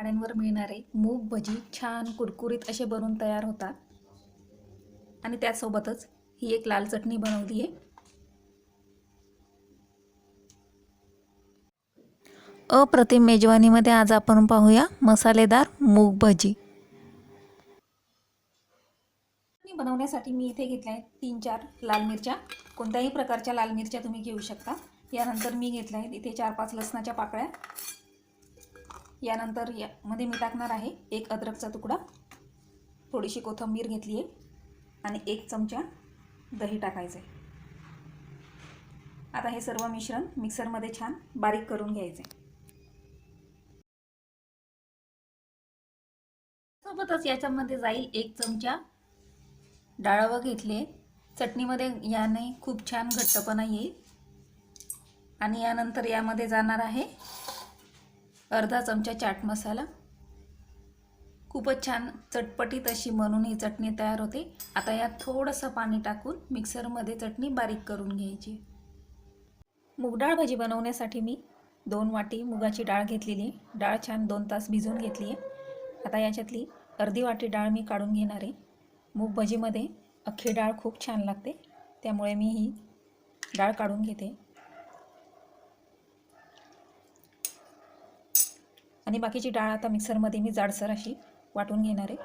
गाड्यांवर मिळणारे मूग भजी छान कुरकुरीत असे बनवून तयार होतात. आणि त्यासोबतच ही एक लाल चटणी बनवली आहे अप्रतिम मेजवानीमध्ये आज आपण पाहूया मसालेदार मूग भजी. बनवण्यासाठी मी इथे घेतल्या आहेत तीन चार लाल मिरच्या. कोणत्याही प्रकारच्या लाल मिरच्या तुम्ही घेऊ शकता. यानंतर मी घेतल्या आहेत इथे चार पाच लसणाच्या पाकळ्या. यानंतर यामध्ये मी टाकणार आहे एक अद्रकचा तुकडा. थोडीशी कोथिंबीर घेतली आहे आणि एक चमचा दही टाकायचं आहे आता हे सर्व मिश्रण मिक्सरमध्ये छान बारीक करून घ्यायचे सोबतच याच्यामध्ये जाईल एक चमचा डाळवं घेतले. चटणीमध्ये याने खूप छान घट्टपणा येईल. आणि यानंतर यामध्ये जाणार आहे अर्धा चमचा चाट मसाला. खूपच छान चटपटीत अशी म्हणून ही चटणी तयार होते. आता यात थोडंसं पाणी टाकून मिक्सरमध्ये चटणी बारीक करून घ्यायची. मूगडाळ भाजी बनवण्यासाठी मी दोन वाटी मुगाची डाळ घेतलेली आहे. डाळ छान दोन तास भिजवून घेतली आहे. आता याच्यातली अर्धी वाटी डाळ मी काढून घेणार आहे. मूग भजीमध्ये अख्खी डाळ खूप छान लागते. त्यामुळे मी ही डाळ काढून घेते. आणि बाकीची डाळ आता मिक्सरमध्ये मी जाडसर अशी वाटून घेणार आहे.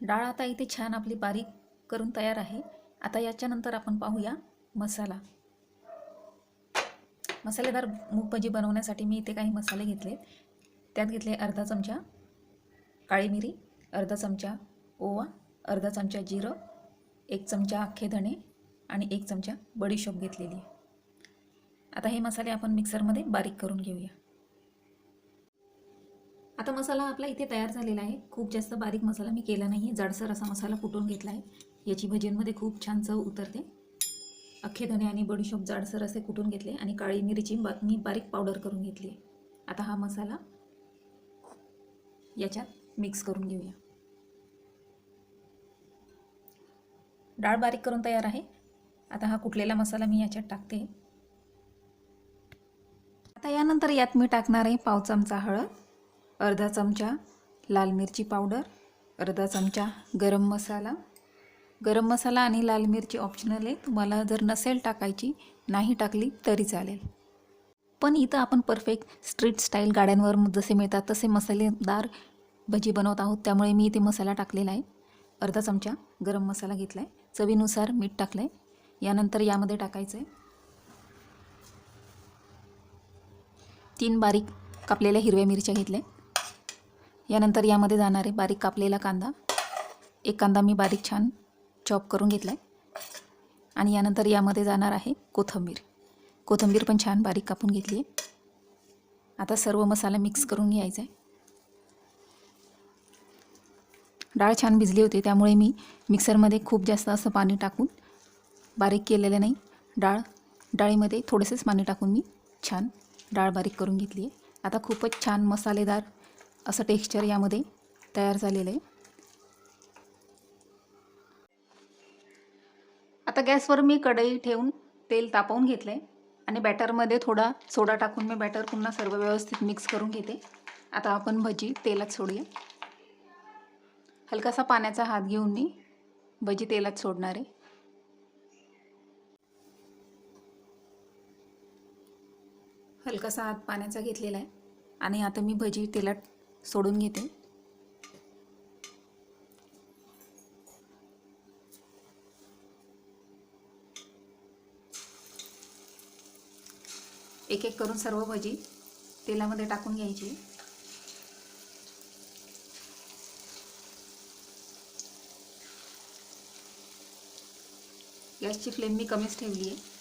डाळ आता इथे छान आपली बारीक करून तयार आहे. आता याच्यानंतर आपण पाहूया मसाला. मसालेदार मूग भजी बनवण्यासाठी मी इथे काही मसाले घेतले. त्यात घेतले अर्धा चमचा काळी मिरी अर्धा चमचा ओवा अर्धा चमचा जिरं एक चमचा अख्खे धणे आणि एक चमचा बडीशोप घेतलेली आहे. आता हे मसाले आपण मिक्सरमध्ये बारीक करून घेऊया. आता मसाला आपला इथे तयार झालेला आहे. खूप जास्त बारीक मसाला मी केला नाही आहे जाडसर असा मसाला कुटून घेतला आहे याची भजींमध्ये खूप छान चव उतरते. अख्खे धने आणि बडीशोप जाडसर असे कुटून घेतले? आणि काळी मिरीची बा मी बारीक पावडर करून घेतली. आहे आता हा मसाला याच्यात मिक्स करून घेऊया. डाळ बारीक करून तयार आहे. आता हा कुटलेला मसाला मी याच्यात टाकते. आता यानंतर यात मी टाकणार आहे पाव चमचा हळद अर्धा चमचा लाल मिरची पावडर अर्धा चमचा गरम मसाला. गरम मसाला आणि लाल मिरची ऑप्शनल आहे. तुम्हाला जर नसेल टाकायची नाही टाकली तरी चालेल. पण इथं आपण परफेक्ट स्ट्रीट स्टाईल गाड्यांवर जसे मिळतात तसे मसालेदार भजी बनवत आहोत. त्यामुळे मी इथे मसाला टाकलेला आहे. अर्धा चमचा गरम मसाला घेतला आहे चवीनुसार मीठ टाकलं आहे यानंतर यामध्ये टाकायचं आहे तीन बारीक कापलेल्या हिरव्या मिरच्या घेतल्या. यानंतर यामध्ये जाणारे बारीक कापलेला कांदा. एक कांदा मी बारीक छान चॉप करून घेतला आहे आणि यानंतर यामध्ये जाणार आहे कोथिंबीर. कोथिंबीर पण छान बारीक कापून घेतली आहे. आता सर्व मसाला मिक्स करून घ्यायचा आहे डाळ छान भिजली होती त्यामुळे मी मिक्सरमध्ये खूप जास्त असं पाणी टाकून बारीक केलेलं नाही. डाळ डाळीमध्ये थोडेसेच पाणी टाकून मी छान डाळ बारीक करून घेतली आहे. आता खूपच छान मसालेदार असं टेक्स्चर यामध्ये तयार झालेलं आहे. आता गॅसवर मी कढई ठेवून तेल तापवून घेतलं आहे आणि बॅटरमध्ये थोडा सोडा टाकून मी बॅटर पुन्हा सर्व व्यवस्थित मिक्स करून घेते. आता आपण भजी तेलात सोडूया. हलकासा पाण्याचा हात घेऊन मी भजी तेलात सोडणार आहे. हलकासा हात पाण्याचा घेतलेला आहे. आणि आता मी भजी तेलात सोडून घेते. एक एक करून सर्व भजी तेलामध्ये टाकून घ्यायची. गॅसची फ्लेम मी कमीच ठेवली आहे.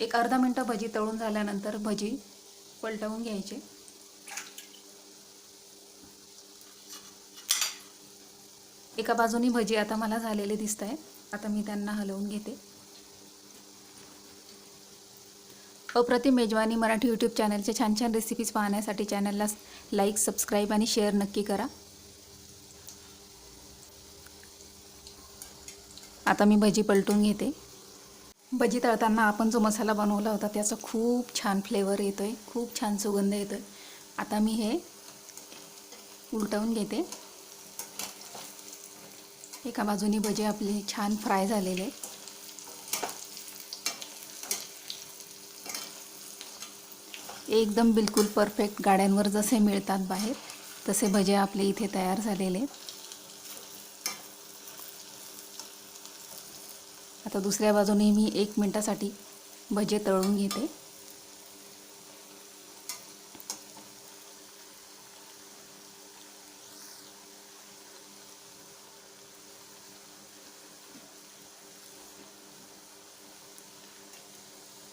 एक अर्धा मिनटं भजी तळून झाल्यानंतर भजी पलटवून घ्यायचे. एका बाजूनी भजी आता मला झालेले दिसत आहे आता मी त्यांना हलवून घेते. अप्रतिम मेजवानी मराठी यूट्यूब चॅनलचे छान छान रेसिपीज पाहण्यासाठी चॅनलला लाईक सबस्क्राईब आणि शेअर नक्की करा. आता मी भजी पलटून घेते. भजी तळताना आपण जो मसाला बनवला होता त्याचा खूप छान फ्लेवर येतो आहे खूप छान सुगंध येतो आहे आता मी हे उलटवून घेते. एका बाजूनी भजे आपले छान फ्राय झालेले एकदम बिलकुल परफेक्ट गाड्यांवर जसे मिळतात बाहेर तसे भजे आपले इथे तयार झालेले आता दुसऱ्या बाजूने मी एक मिनटासाठी भजे तळून घेते.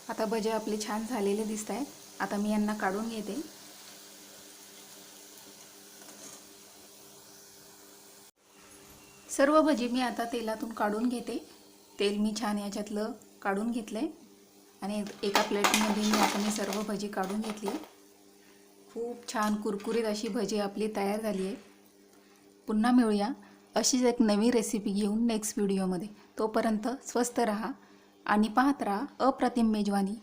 आता भजे आपले छान झालेले दिसत आहेत. आता मी यांना काढून घेते. सर्व भजी मी आता तेलातून काढून घेते. तेल मी छान याच्यातलं काढून घेतलं आहे आणि एका प्लेटमध्ये मी आता मी सर्व भजी काढून घेतली. खूप छान कुरकुरीत अशी भजी आपली तयार झाली आहे. पुन्हा मिळूया अशीच एक नवी रेसिपी घेऊन नेक्स्ट व्हिडिओमध्ये तोपर्यंत स्वस्त रहा आणि पाहत राहा अप्रतिम मेजवानी.